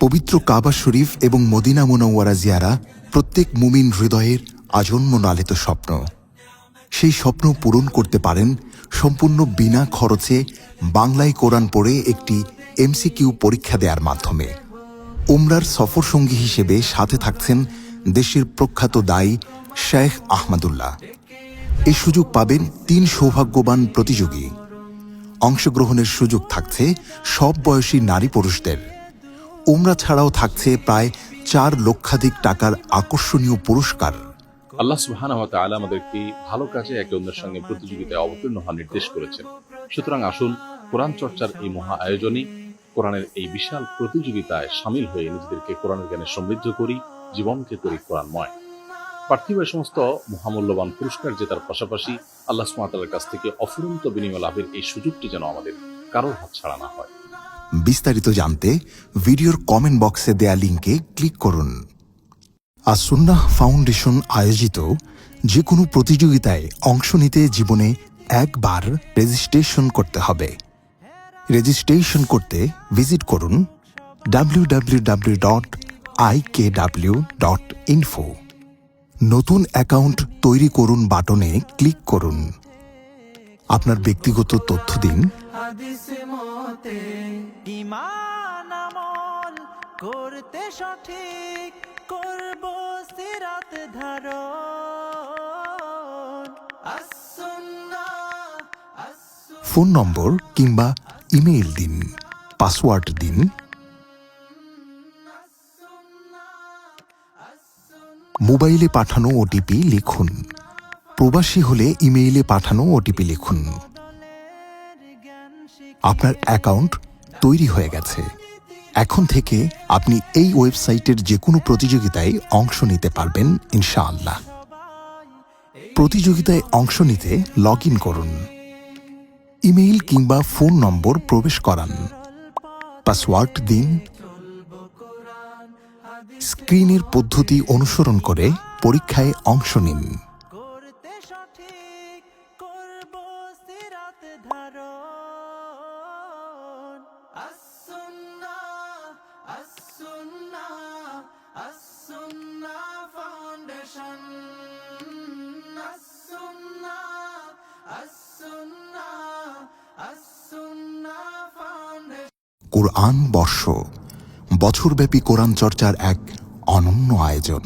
পবিত্র কাবা শরীফ এবং মদিনা মোনাওয়ারা জিয়ারা প্রত্যেক মুমিন হৃদয়ের আজন্ম নালিত স্বপ্ন। সেই স্বপ্ন পূরণ করতে পারেন সম্পূর্ণ বিনা খরচে বাংলায় কোরআন পড়ে একটি এমসিকিউ পরীক্ষা দেওয়ার মাধ্যমে। উমরার সফর সঙ্গী হিসেবে সাথে থাকছেন দেশের প্রখ্যাত দায়ী শেখ আহমদুল্লাহ। এ সুযোগ পাবেন তিন সৌভাগ্যবান প্রতিযোগী। অংশগ্রহণের সুযোগ থাকছে সব বয়সী নারী পুরুষদের। উমরা ছাড়াও থাকছে প্রায় চার লক্ষাধিক টাকার আকর্ষণীয় পুরস্কার। আল্লাহ সুবহানাহু ওয়া তাআলা আমাদেরকে ভালো কাজে একে অন্যের সঙ্গে প্রতিযোগিতায় অবতীর্ণ হওয়ার নির্দেশ করেছেন। সুতরাং আসুন কোরআন চর্চার এই মহা আয়োজনে কোরআনের এই বিশাল প্রতিযোগিতায় সামিল হয়ে নিজেদেরকে কোরআনের জ্ঞানে সমৃদ্ধ করি, জীবনকে করি কোরআনময় পার্থিব সমস্ত মহামূল্যবান পুরস্কার জেতার পাশাপাশি আল্লাহ সুবহানাহু কাছ থেকে অফুরন্ত বিনিময় লাভের এই সুযোগটি যেন আমাদের কারোর হাত ছাড়া না হয়। বিস্তারিত জানতে ভিডিওর কমেন্ট বক্সে দেয়া লিঙ্কে ক্লিক করুন। আসুন্নাহ ফাউন্ডেশন আয়োজিত যে কোনো প্রতিযোগিতায় অংশ নিতে জীবনে একবার রেজিস্ট্রেশন করতে হবে। রেজিস্ট্রেশন করতে ভিজিট করুন W W W dot I K W dot info নতুন অ্যাকাউন্ট তৈরি করুন বাটনে ক্লিক করুন। আপনার ব্যক্তিগত তথ্য দিন। করতে সঠিক করব সিরাত ফোন নম্বর কিংবা ইমেইল দিন। পাসওয়ার্ড দিন। মোবাইলে পাঠানো ওটিপি লিখুন। প্রবাসী হলে ইমেইলে পাঠানো ওটিপি লিখুন। আপনার অ্যাকাউন্ট তৈরি হয়ে গেছে। এখন থেকে আপনি এই ওয়েবসাইটের যে কোনো প্রতিযোগিতায় অংশ নিতে পারবেন, ইনশাআল্লাহ। প্রতিযোগিতায় অংশ নিতে লগ করুন। ইমেইল কিংবা ফোন নম্বর প্রবেশ করান। পাসওয়ার্ড দিন স্ক্রিনের পদ্ধতি অনুসরণ করে পরীক্ষায় অংশ নিন। কোরআন বর্ষ। বছরব্যাপী কোরআন চর্চার এক অনন্য আয়োজন।